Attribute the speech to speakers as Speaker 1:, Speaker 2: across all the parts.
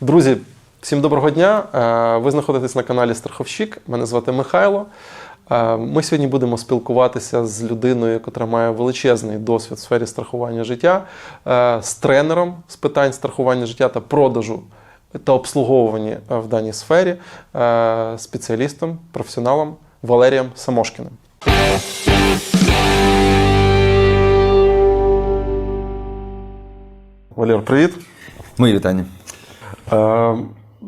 Speaker 1: Друзі, всім доброго дня. Е, Ви знаходитесь на каналі Страховщик. Мене звати Михайло. Е, Ми сьогодні будемо спілкуватися з людиною, яка має величезний досвід в сфері страхування життя, е, з тренером з питань страхування життя та продажу та обслуговування в даній сфері, спеціалістом, професіоналом Валерієм Самошкіним. Валер, привіт.
Speaker 2: Мої вітання.
Speaker 1: Е,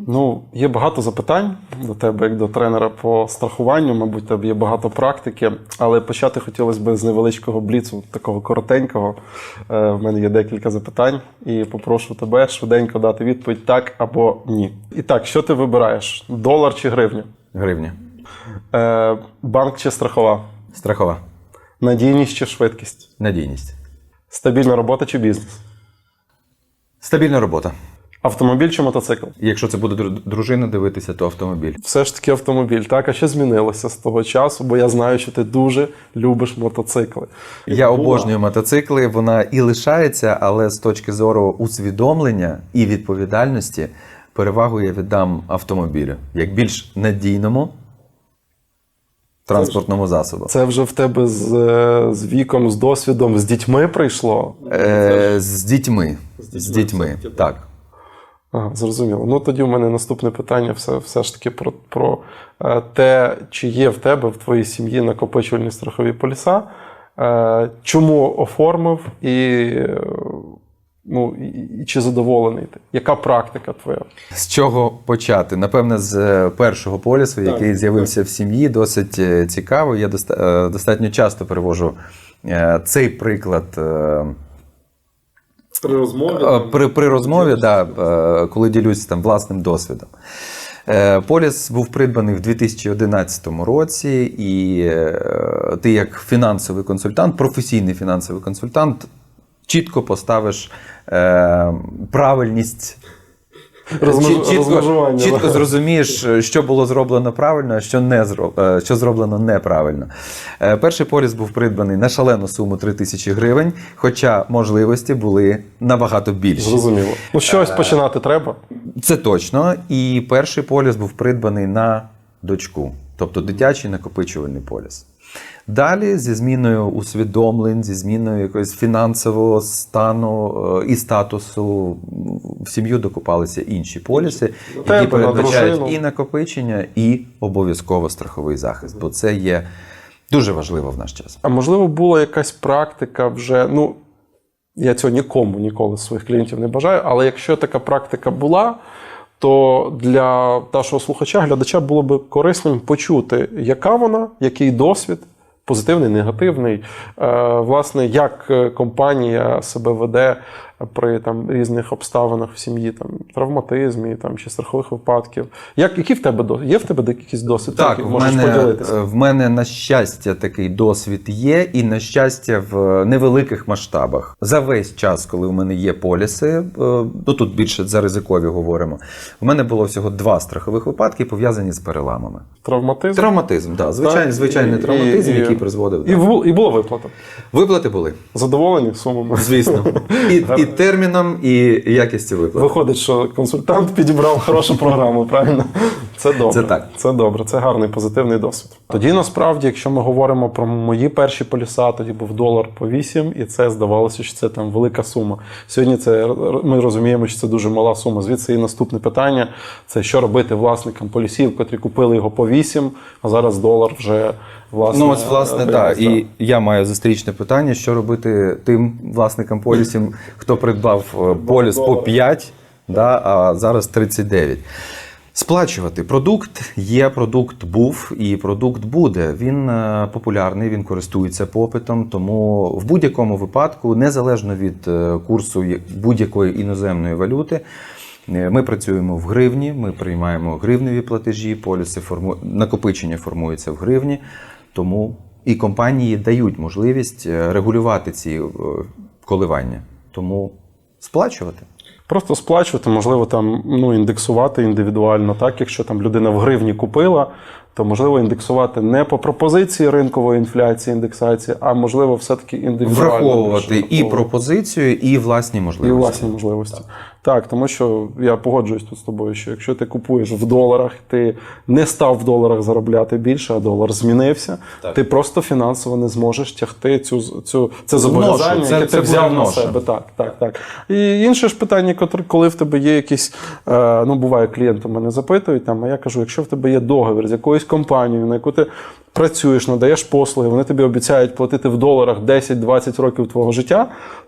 Speaker 1: ну, є багато запитань до тебе, як до тренера по страхуванню. Мабуть, тебе є багато практики, але почати хотілося б з невеличкого бліцу, такого коротенького. Е, в мене є декілька запитань, і попрошу тебе швиденько дати відповідь так або ні. І так, що ти вибираєш? Долар чи гривню?
Speaker 2: Гривня.
Speaker 1: Е, банк чи страхова?
Speaker 2: Страхова.
Speaker 1: Надійність чи швидкість?
Speaker 2: Надійність.
Speaker 1: Стабільна робота чи бізнес?
Speaker 2: Стабільна робота.
Speaker 1: Автомобіль чи мотоцикл?
Speaker 2: Якщо це буде дружина дивитися, то автомобіль.
Speaker 1: Все ж таки автомобіль. Так, а що змінилося з того часу? Бо я знаю, що ти дуже любиш мотоцикли.
Speaker 2: Я обожнюю мотоцикли, вона і лишається, але з точки зору усвідомлення і відповідальності перевагу я віддам автомобілю як більш надійному транспортному засобу.
Speaker 1: Це вже в тебе з, е, з віком, з досвідом, з дітьми прийшло.
Speaker 2: Е, з дітьми. З дітьми, так.
Speaker 1: Ага, зрозуміло. Ну тоді в мене наступне питання все, все ж таки про, про е, те, чи є в тебе в твоїй сім'ї накопичувальні страхові поліса, е, чому оформив і, ну, і, чи задоволений ти? Яка практика твоя?
Speaker 2: З чого почати? Напевне, з е, першого полісу, який з'явився в сім'ї, досить цікаво. Я достатньо часто привожу е, цей приклад.
Speaker 1: При розмові
Speaker 2: Е, При, при розмові, да, е, коли ділюсь там власним досвідом. Е, Поліс був придбаний в 2011 році, і ти, як фінансовий консультант, професійний фінансовий консультант, чітко поставиш правильність.
Speaker 1: Розмеж-
Speaker 2: чітко, чітко зрозумієш, що було зроблено правильно, а що не зро- е, що зроблено неправильно. Е, Перший поліс був придбаний на шалену суму 3 тисячі гривень, хоча можливості були набагато більші.
Speaker 1: Зрозуміло. Ну, щось починати треба.
Speaker 2: Це точно. І перший поліс був придбаний на дочку, тобто дитячий накопичувальний поліс. Далі, зі зміною усвідомлень, зі зміною якогось фінансового стану е, і статусу, в сім'ю докупалися інші поліси, які передбачають і накопичення, і обов'язково страховий захист, бо це є дуже важливо в наш час.
Speaker 1: А можливо, була якась практика вже. Ну, я цього нікому ніколи з своїх клієнтів не бажаю, але якщо така практика була, то для нашого слухача, глядача було би корисним почути, яка вона, який досвід, позитивний, негативний. Е, власне, як е, компанія себе веде при там, різних обставинах в сім'ї, там, травматизмі там, чи страхових випадків. Як, які в тебе до- є в тебе якийсь досвід?
Speaker 2: Так,
Speaker 1: який
Speaker 2: в
Speaker 1: можеш
Speaker 2: мене,
Speaker 1: поділитися?
Speaker 2: в мене на щастя такий досвід є, і на щастя в невеликих масштабах. За весь час, коли в мене є поліси, е, ну тут більше за ризикові говоримо. В мене було всього два страхових випадки, пов'язані з переламами.
Speaker 1: Травматизм?
Speaker 2: Травматизм, да, звичайний,
Speaker 1: Так,
Speaker 2: звичайний
Speaker 1: і-
Speaker 2: травматизм,
Speaker 1: і-
Speaker 2: який призводив.
Speaker 1: І,
Speaker 2: да.
Speaker 1: і була виплата.
Speaker 2: Виплати були,
Speaker 1: Задоволені сумами?
Speaker 2: звісно. І, і терміном, і якістю виплат.
Speaker 1: Виходить, що консультант підібрав хорошу програму, правильно? Це добре.
Speaker 2: Це так.
Speaker 1: Це добре, це гарний позитивний досвід. Тоді насправді, якщо ми говоримо про мої перші поліса, тоді був долар по 8, і це здавалося, що це там велика сума. Сьогодні це ми розуміємо, що це дуже мала сума. Звідси і наступне питання: це що робити власникам полісів, котрі купили його по 8, а зараз долар вже власне.
Speaker 2: Ну, ось, власне,
Speaker 1: е,
Speaker 2: так. І я маю зустрічне питання: що робити тим власникам полісів, хто придбав е, поліс по 5, да, а зараз 39. Сплачувати продукт є, продукт був і продукт буде. Він е, популярний, він користується попитом. Тому в будь-якому випадку, незалежно від е, курсу будь-якої іноземної валюти, е, ми працюємо в гривні, ми приймаємо гривневі платежі, поліси форму... накопичення формується в гривні. Тому і компанії дають можливість регулювати ці коливання. Тому сплачувати.
Speaker 1: Просто сплачувати, можливо, там ну, індексувати індивідуально, так, якщо там людина в гривні купила, то можливо індексувати не по пропозиції ринкової інфляції, індексації, а можливо, все-таки індивідуально.
Speaker 2: Враховувати і пропозицію, і власні
Speaker 1: і
Speaker 2: можливості.
Speaker 1: власні можливості. Так, тому що я погоджуюсь тут з тобою, що якщо ти купуєш в доларах, ти не став в доларах заробляти більше, а долар змінився,
Speaker 2: Так.
Speaker 1: ти просто фінансово не зможеш тягти цю, цю це зобов'язання, яке ти взяв на себе. Так, так, так. І інше ж питання, коли в тебе є якісь, е, ну буває, клієнти мене запитують, там, а я кажу, якщо в тебе є договір з якоюсь компанією, на яку ти працюєш, надаєш послуги, вони тобі обіцяють платити в доларах 10-20 років твого життя,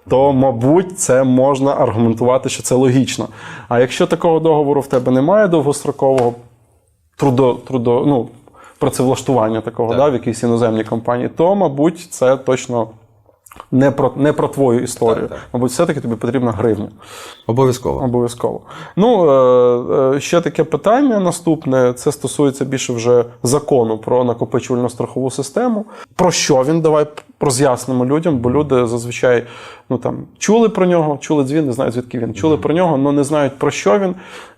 Speaker 1: то, мабуть, це можна аргументувати, що це логічно. А якщо такого договору в тебе немає довгострокового, трудо, трудо, ну, працевлаштування такого
Speaker 2: Так.
Speaker 1: да, в якійсь іноземній компанії, то, мабуть, це точно не про, не про твою історію.
Speaker 2: Так, так.
Speaker 1: Мабуть, все-таки тобі потрібна гривня.
Speaker 2: Обов'язково.
Speaker 1: Обов'язково. Ну, е, е, ще таке питання наступне. Це стосується більше вже закону про накопичувальну страхову систему. Про що він? Давай роз'яснимо людям, бо люди зазвичай ну, там, чули про нього, чули дзвін, не знають, звідки він. Чули про нього, але не знають про що він,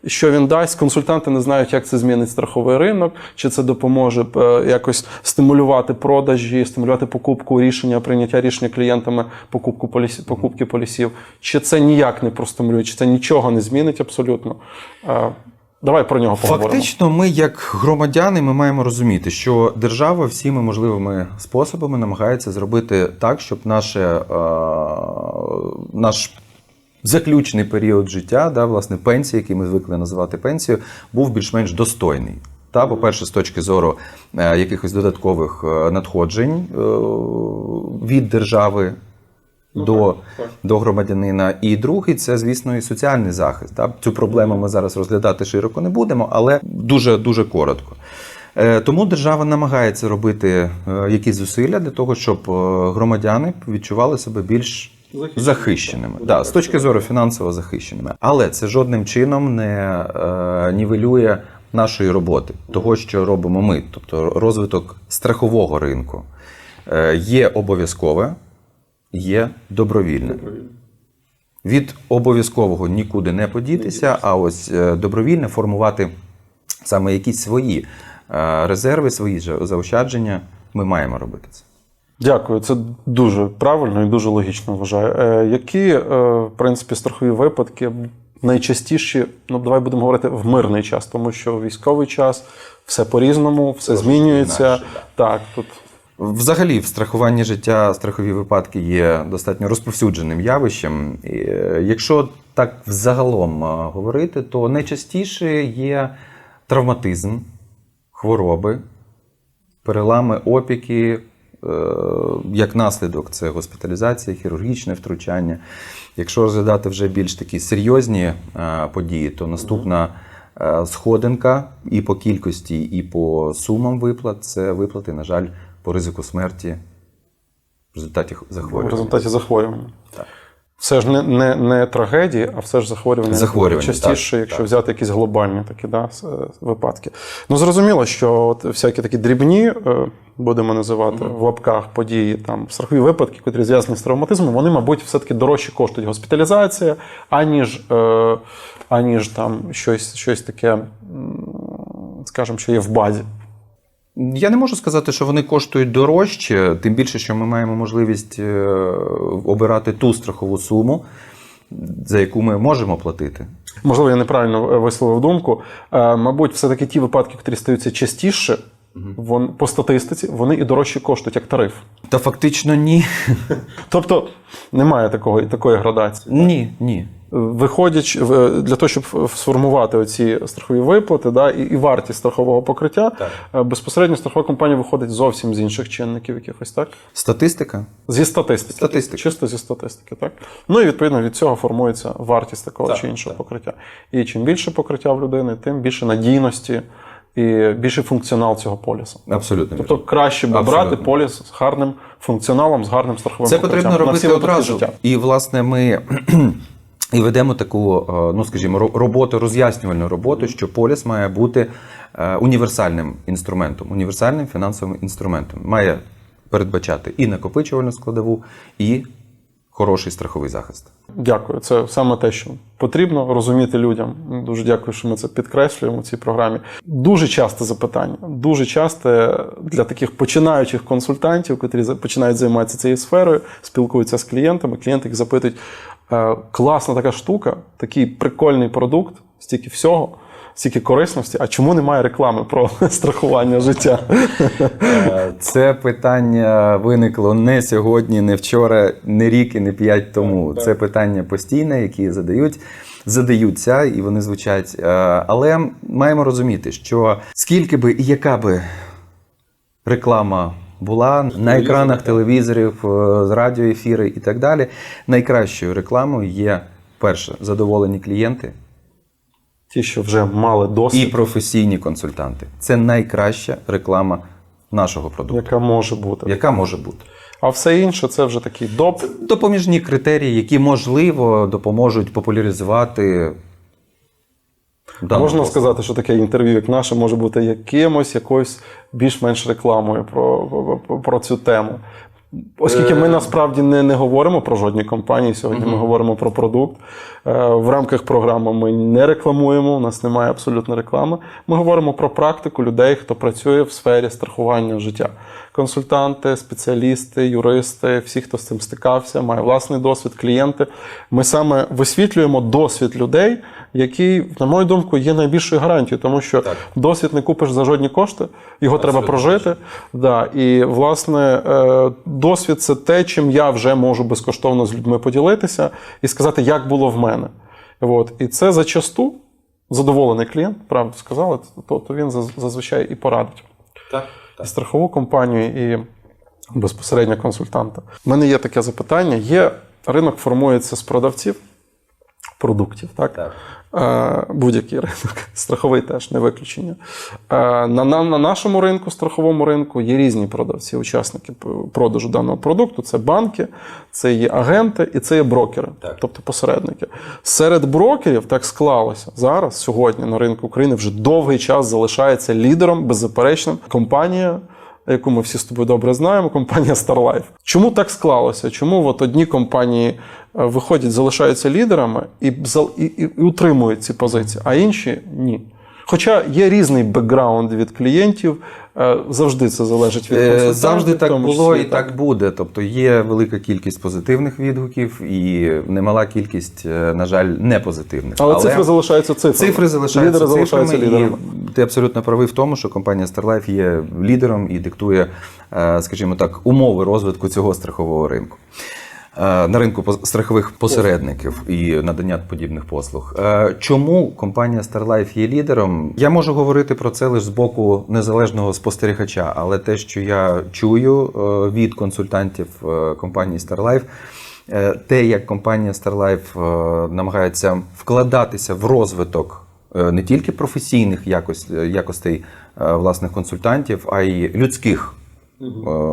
Speaker 1: що він дасть. Консультанти не знають, як це змінить страховий ринок, чи це допоможе е, якось стимулювати продажі, стимулювати покупку рішення, прийняття рішення клієнтами покупку полісів, покупки полісів, чи це ніяк не простимулює, чи це нічого не змінить абсолютно. Давай про нього поговоримо.
Speaker 2: Фактично, ми, як громадяни, ми маємо розуміти, що держава всіми можливими способами намагається зробити так, щоб наше, е, наш заключний період життя, да, власне, пенсії, який ми звикли називати пенсією, був більш-менш достойний. Та, по-перше, з точки зору е, якихось додаткових е, надходжень від держави до, до громадянина. І другий це, звісно, і соціальний захист. Та? Цю проблему ми зараз розглядати широко не будемо, але дуже дуже коротко. Е, Тому держава намагається робити е, якісь зусилля для того, щоб е, громадяни відчували себе більш захищеними. Да, з точки зору фінансово захищеними. Але це жодним чином не е, нівелює нашої роботи, того, що робимо ми, тобто розвиток страхового ринку. Е, Є обов'язкове, є добровільне. Від обов'язкового нікуди не подітися, а ось е, добровільне формувати саме якісь свої е, резерви, свої же заощадження. Ми маємо робити це.
Speaker 1: Дякую, це дуже правильно і дуже логічно вважаю. Е, які, е, в принципі, страхові випадки найчастіші, ну давай будемо говорити в мирний час, тому що військовий час все по-різному, все змінюється.
Speaker 2: інакше,
Speaker 1: Так, тут
Speaker 2: Взагалі, в страхуванні життя страхові випадки є достатньо розповсюдженим явищем. І, е, Якщо так взагалом е, говорити, то найчастіше є травматизм, хвороби, перелами, опіки. е, Як наслідок, це госпіталізація, хірургічне втручання. Якщо розглядати вже більш такі серйозні події, то наступна сходинка і по кількості, і по сумам виплат це виплати, на жаль, по ризику смерті в результаті захворювання.
Speaker 1: в результаті захворювання.
Speaker 2: Так.
Speaker 1: Все ж не, не, не трагедії, а все ж захворювання.
Speaker 2: Захворювання,
Speaker 1: Частіше,
Speaker 2: так,
Speaker 1: якщо
Speaker 2: так.
Speaker 1: взяти якісь глобальні такі да, е, випадки. Ну, зрозуміло, що от всякі такі дрібні, е, будемо називати в лапках події, там, страхові випадки, які зв'язані з травматизмом, вони, мабуть, все-таки дорожче коштують госпіталізація, аніж, е, аніж там щось, щось таке, скажімо, що є в базі.
Speaker 2: Я не можу сказати, що вони коштують дорожче, тим більше, що ми маємо можливість е, обирати ту страхову суму, за яку ми можемо платити.
Speaker 1: Можливо, я неправильно е, висловив думку. Е, Мабуть, все-таки ті випадки, які стаються частіше, вон, по статистиці, вони і дорожче коштують, як тариф.
Speaker 2: Та фактично ні.
Speaker 1: Тобто немає такого, такої градації.
Speaker 2: Ні, ні.
Speaker 1: Виходячи для того, щоб сформувати оці страхові виплати, да, і, і вартість страхового покриття,
Speaker 2: Так.
Speaker 1: е, безпосередньо страхова компанія виходить зовсім з інших чинників, якихось так.
Speaker 2: Статистика.
Speaker 1: Зі статистики.
Speaker 2: Статистики.
Speaker 1: Чисто зі статистики, так. Ну і відповідно від цього формується вартість такого
Speaker 2: Так,
Speaker 1: чи іншого
Speaker 2: так.
Speaker 1: покриття. І чим більше покриття в людини, тим більше надійності і більший функціонал цього полісу.
Speaker 2: Абсолютно.
Speaker 1: Тобто краще б
Speaker 2: Абсолютно.
Speaker 1: брати поліс з гарним функціоналом, з гарним страховим
Speaker 2: Це
Speaker 1: покриттям
Speaker 2: потрібно робити одразу. І, власне, ми і ведемо таку, е, ну скажімо, роботу, роз'яснювальну роботу, що поліс має бути е, універсальним інструментом, універсальним фінансовим інструментом. Має передбачати і накопичувальну складову, і хороший страховий захист.
Speaker 1: Дякую. Це саме те, що потрібно розуміти людям. Дуже дякую, що ми це підкреслюємо в цій програмі. Дуже часте запитання, дуже часте для таких починаючих консультантів, котрі починають займатися цією сферою, спілкуються з клієнтами. Клієнти їх запитують. Е, класна така штука, такий прикольний продукт, стільки всього, стільки корисності. А чому немає реклами про страхування життя?
Speaker 2: Е, Це питання виникло не сьогодні, не вчора, не рік і не п'ять тому. Це питання постійне, які задають. Задаються і вони звучать. Е, Але маємо розуміти, що скільки би і яка би реклама була на екранах телевізорів, е, радіоефіри і так далі, найкращою рекламою є перше задоволені клієнти
Speaker 1: Ті, що вже мали
Speaker 2: і професійні консультанти. Це найкраща реклама нашого продукту,
Speaker 1: яка може бути.
Speaker 2: яка може бути.
Speaker 1: А все інше це вже такий доп.
Speaker 2: Допоміжні критерії, які можливо допоможуть популяризувати. дану
Speaker 1: Можна
Speaker 2: послугу.
Speaker 1: сказати, що таке інтерв'ю, як наше, може бути якимось якоюсь більш-менш рекламою про, про, про цю тему. Оскільки ми насправді не, не говоримо про жодні компанії, сьогодні ми говоримо про продукт. Е, В рамках програми ми не рекламуємо, у нас немає абсолютно реклами. Ми говоримо про практику людей, хто працює в сфері страхування життя. Консультанти, спеціалісти, юристи, всі, хто з цим стикався, має власний досвід, клієнти. Ми саме висвітлюємо досвід людей, який, на мою думку, є найбільшою гарантією, тому що досвід не купиш за жодні кошти, його треба прожити. Да. І, власне, е, досвід це те, чим я вже можу безкоштовно з людьми поділитися і сказати, як було в мене. От. І це зачасту задоволений клієнт, правду сказали, то, то він зазвичай і порадить.
Speaker 2: Так.
Speaker 1: І страхову компанію, і безпосередньо консультанта. У мене є таке запитання: є ринок формується з продавців продуктів, так?
Speaker 2: Так.
Speaker 1: Е, будь-який ринок, страховий теж не виключення. Е, на, на, на нашому ринку, страховому ринку, є різні продавці, учасники продажу даного продукту. Це банки, це є агенти і це є брокери,
Speaker 2: Так.
Speaker 1: тобто посередники. Серед брокерів так склалося зараз, сьогодні на ринку України вже довгий час залишається лідером, беззаперечним компанія. Яку ми всі з тобою добре знаємо, компанія StarLife. Чому так склалося? Чому от одні компанії е, виходять, залишаються лідерами і, і, і, і утримують ці позиції, а інші ні. Хоча є різний бекграунд від клієнтів, завжди це залежить від
Speaker 2: Е,
Speaker 1: консультантів,
Speaker 2: Завжди так було і так буде. Тобто є велика кількість позитивних відгуків і немала кількість, е, на жаль, непозитивних.
Speaker 1: Але, цифри залишаються цифрами.
Speaker 2: Цифри залишаються
Speaker 1: Лідери
Speaker 2: цифрами,
Speaker 1: залишаються лідерами.
Speaker 2: І ти абсолютно правий в тому, що компанія StarLife є лідером і диктує, е, скажімо так, умови розвитку цього страхового ринку. Е, На ринку страхових посередників і надання подібних послуг. Е, Чому компанія StarLife є лідером? Я можу говорити про це лише з боку незалежного спостерігача, але те, що я чую е, від консультантів компанії StarLife, те, як компанія StarLife намагається вкладатися в розвиток не тільки професійних якостей власних консультантів, а й людських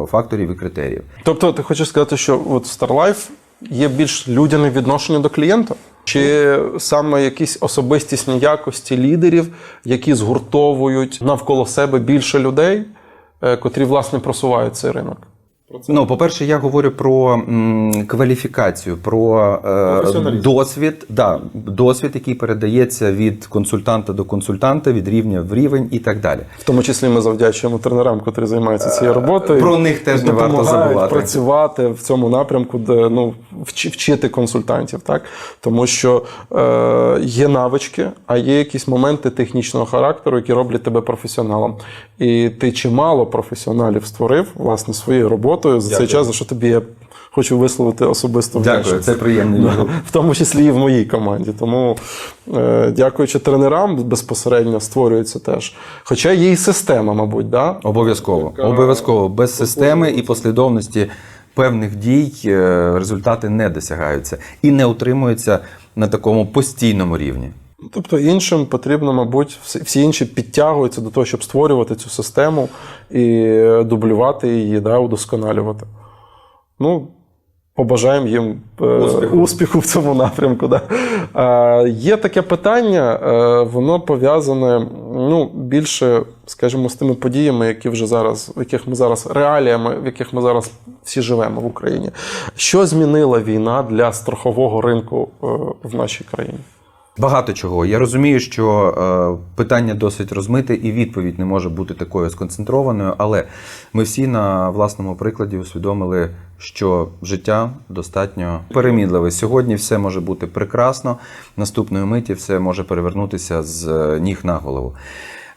Speaker 2: факторів і критеріїв.
Speaker 1: Тобто, ти хочеш сказати, що от в StarLife є більш людяне відношення до клієнта? Чи саме якісь особистісні якості лідерів, які згуртовують навколо себе більше людей, е, котрі власне просувають цей ринок?
Speaker 2: Ну, по-перше, я говорю про м, кваліфікацію, про е,
Speaker 1: Професіоналізм.
Speaker 2: досвід, да, досвід, який передається від консультанта до консультанта, від рівня в рівень і так далі.
Speaker 1: В тому числі ми завдячуємо тренерам, котрі займаються цією роботою.
Speaker 2: про них теж не варто
Speaker 1: Допомагають
Speaker 2: забувати.
Speaker 1: працювати в цьому напрямку, де ну вчи- вчити консультантів, так тому що е, є навички, а є якісь моменти технічного характеру, які роблять тебе професіоналом. І ти чимало професіоналів створив власне своєю роботою за цей час, за що тобі я хочу висловити особисто
Speaker 2: Дякую, це відгук.
Speaker 1: в тому числі і в моїй команді. Тому, е, дякуючи тренерам, безпосередньо створюється теж. Хоча є і система, мабуть, да?
Speaker 2: Обов'язково. Обов'язково. Без системи і послідовності певних дій е, результати не досягаються і не утримуються на такому постійному рівні.
Speaker 1: Тобто іншим потрібно, мабуть, всі- інші підтягуються до того, щоб створювати цю систему і дублювати її, да, удосконалювати. Ну, побажаємо їм е, успіху. в цьому напрямку. Да. Е, є таке питання, е, воно пов'язане ну, більше, скажімо, з тими подіями, які вже зараз, в яких ми зараз реаліями, в яких ми зараз всі живемо в Україні. Що змінила війна для страхового ринку е, в нашій країні?
Speaker 2: Багато чого. Я розумію, що е, питання досить розмите, і відповідь не може бути такою сконцентрованою, але ми всі на власному прикладі усвідомили, що життя достатньо перемідливе. Сьогодні все може бути прекрасно, наступної миті все може перевернутися з е, ніг на голову.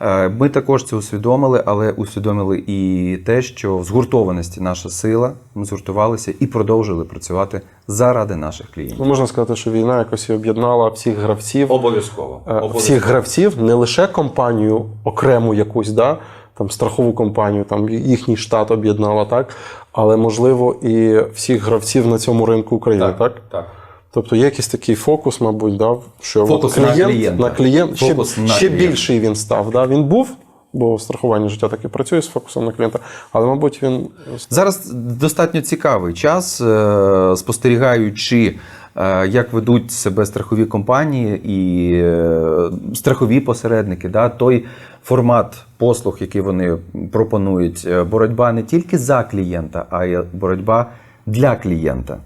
Speaker 2: Е, Ми також це усвідомили, але усвідомили і те, що в згуртованості наша сила. Ми згуртувалися і продовжили працювати заради наших клієнтів.
Speaker 1: Ну, можна сказати, що війна якось об'єднала всіх гравців.
Speaker 2: Обов'язково.
Speaker 1: Е, всіх гравців, не лише компанію окрему якусь, да, там страхову компанію, там їхній штат об'єднала, так, але можливо і всіх гравців на цьому ринку України, так?
Speaker 2: так.
Speaker 1: Тобто є якийсь такий фокус, мабуть, да, що
Speaker 2: Фокус на
Speaker 1: клієнт, на клієнт
Speaker 2: Фокус
Speaker 1: ще,
Speaker 2: на
Speaker 1: ще
Speaker 2: клієнта.
Speaker 1: більший він став. Да? Він був, бо страхування життя таки працює з фокусом на клієнта, але, мабуть, він
Speaker 2: Зараз достатньо цікавий час, е, спостерігаючи, е, як ведуть себе страхові компанії і е, страхові посередники, да, той формат послуг, який вони пропонують, боротьба не тільки за клієнта, а й боротьба для клієнта.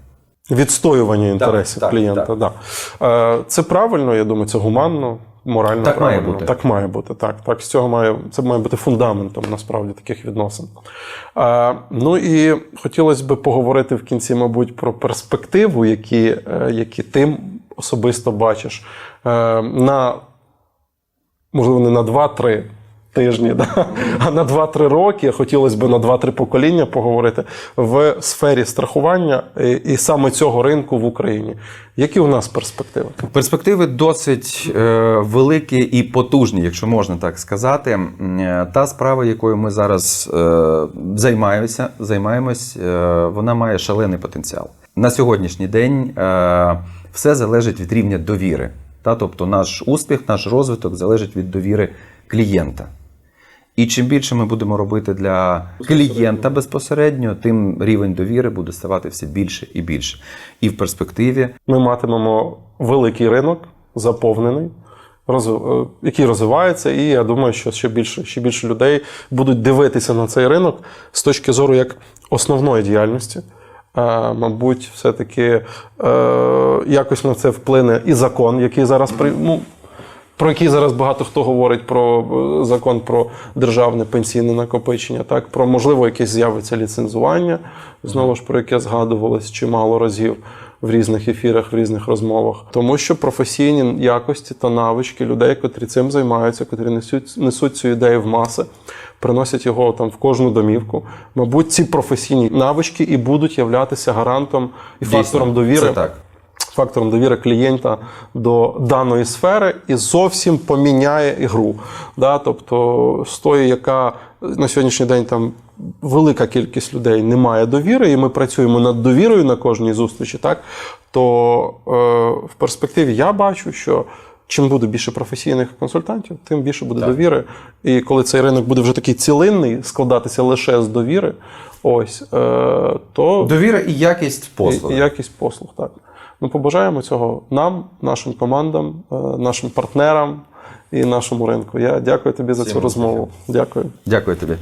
Speaker 1: Відстоювання інтересів
Speaker 2: так,
Speaker 1: клієнта.
Speaker 2: так.
Speaker 1: Да. Е, Це правильно, я думаю, це гуманно, морально
Speaker 2: Так має бути.
Speaker 1: Так має бути. Так, так. З цього має це має бути фундаментом насправді таких відносин. Е, Ну і хотілося б поговорити в кінці, мабуть, про перспективу, які, е, які ти особисто бачиш на можливо, не на 2-3 тижні, да? а на 2-3 роки. Хотілося б на 2-3 покоління поговорити в сфері страхування і, і саме цього ринку в Україні. Які у нас перспективи?
Speaker 2: Перспективи досить е, великі і потужні, якщо можна так сказати. Е, Та справа, якою ми зараз е, займаємося, займаємось, е, вона має шалений потенціал. На сьогоднішній день е, все залежить від рівня довіри. Та, тобто наш успіх, наш розвиток залежить від довіри клієнта. І чим більше ми будемо робити для клієнта безпосередньо, тим рівень довіри буде ставати все більше і більше. І в перспективі
Speaker 1: Ми матимемо великий ринок, заповнений, е, який розвивається, і я думаю, що ще більше, ще більше людей будуть дивитися на цей ринок з точки зору як основної діяльності. Е, Мабуть, все-таки е, якось на це вплине і закон, який зараз ну, про який зараз багато хто говорить про е, закон про державне пенсійне накопичення, так про можливо якесь з'явиться ліцензування, знову ж про яке згадувалось чимало разів в різних ефірах, в різних розмовах, тому що професійні якості та навички людей, котрі цим займаються, котрі несуть, несуть цю ідею в маси, приносять його там в кожну домівку. Мабуть, ці професійні навички і будуть являтися гарантом і
Speaker 2: Дійсно,
Speaker 1: фактором довіри
Speaker 2: це так.
Speaker 1: Фактором довіри клієнта до даної сфери і зовсім поміняє ігру. Да? Тобто, з тої, яка на сьогоднішній день там велика кількість людей не має довіри, і ми працюємо над довірою на кожній зустрічі, так? то е, в перспективі я бачу, що. Чим буде більше професійних консультантів, тим більше буде довіри. І коли цей ринок буде вже такий цілинний, складатися лише з довіри, ось е, то
Speaker 2: Довіра і якість
Speaker 1: і,
Speaker 2: послуг.
Speaker 1: і якість послуг, так. Ми побажаємо цього нам, нашим командам, е, нашим партнерам і нашому ринку. Я дякую тобі за цю розмову. Дякую.
Speaker 2: Дякую тобі.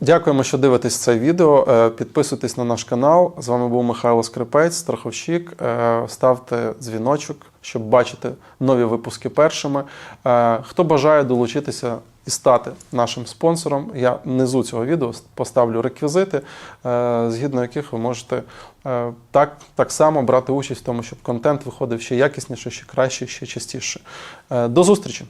Speaker 1: Дякуємо, що дивитесь це відео. Е, Підписуйтесь на наш канал. З вами був Михайло Скрипець, страховщик. Е, Ставте дзвіночок, щоб бачити нові випуски першими. Хто бажає долучитися і стати нашим спонсором, я внизу цього відео поставлю реквізити, е, згідно яких ви можете е, так, так само брати участь в тому, щоб контент виходив ще якісніше, ще краще, ще частіше. Е, До зустрічі!